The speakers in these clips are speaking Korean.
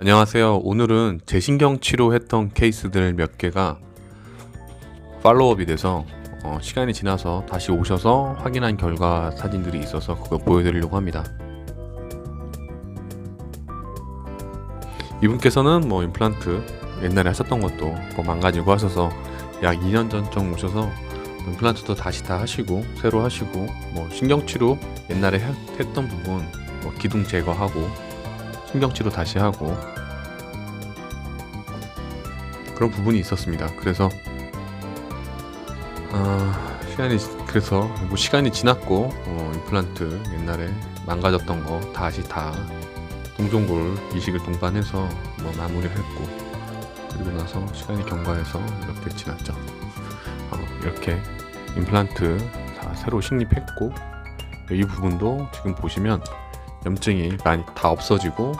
안녕하세요. 오늘은 재신경 치료했던 케이스들 몇 개가 팔로업이 돼서 어, 시간이 지나서 다시 오셔서 확인한 결과 사진들이 있어서 그거 보여드리려고 합니다. 이분께서는 뭐 임플란트 옛날에 하셨던 것도 뭐 망가지고 하셔서 약 2년 전쯤 오셔서 임플란트도 다시 다 하시고 새로 하시고 뭐 신경치료 옛날에 했- 했던 부분 뭐 기둥 제거하고 신경치료 다시 하고 그런 부분이 있었습니다. 그래서 아, 시간이 지- 그래서 뭐 시간이 지났고 어, 임플란트 옛날에 망가졌던 거 다시 다 동종골 이식을 동반해서 뭐 마무리를 했고 그리고 나서 시간이 경과해서 이렇게 지났죠. 어, 이렇게 임플란트 다 새로 식립했고 이 부분도 지금 보시면 염증이 많이 다 없어지고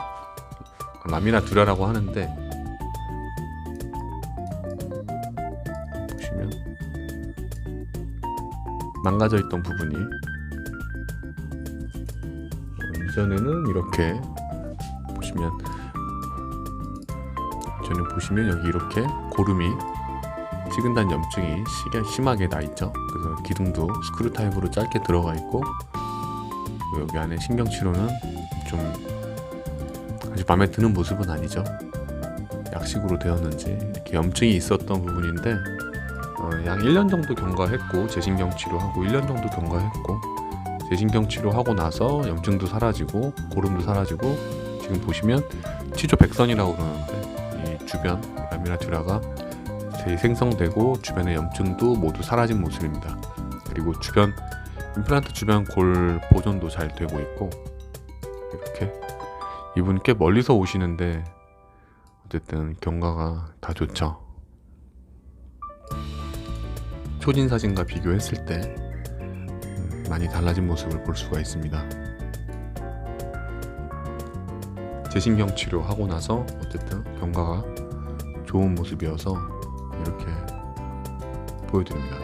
라미나 듀라라고 하는데 보시면 망가져 있던 부분이 어, 이전에는 이렇게 보시면 이전에 보시면 여기 이렇게 고름이 식은단 염증이 심하게 나 있죠. 그래서 기둥도 스크류 타입으로 짧게 들어가 있고 여기 안에 신경치료는 좀 아주 마음에 드는 모습은 아니죠. 약식으로 되었는지 이렇게 염증이 있었던 부분인데 어, 약 1년 정도 경과했고 재신경 치료하고 1년 정도 경과했고 재신경 치료하고 나서 염증도 사라지고 고름도 사라지고 지금 보시면 치조 백선이라고 그러는데 이 주변 라미나튜라가 재생성되고 주변의 염증도 모두 사라진 모습입니다. 그리고 주변 임플란트 주변 골 보존도 잘 되고 있고 이렇게 이분 꽤 멀리서 오시는데 어쨌든 경과가 다 좋죠. 초진 사진과 비교했을 때 음, 많이 달라진 모습을 볼 수가 있습니다. 재신경 치료하고 나서 어쨌든 경과가 좋은 모습이어서 이렇게 보여드립니다.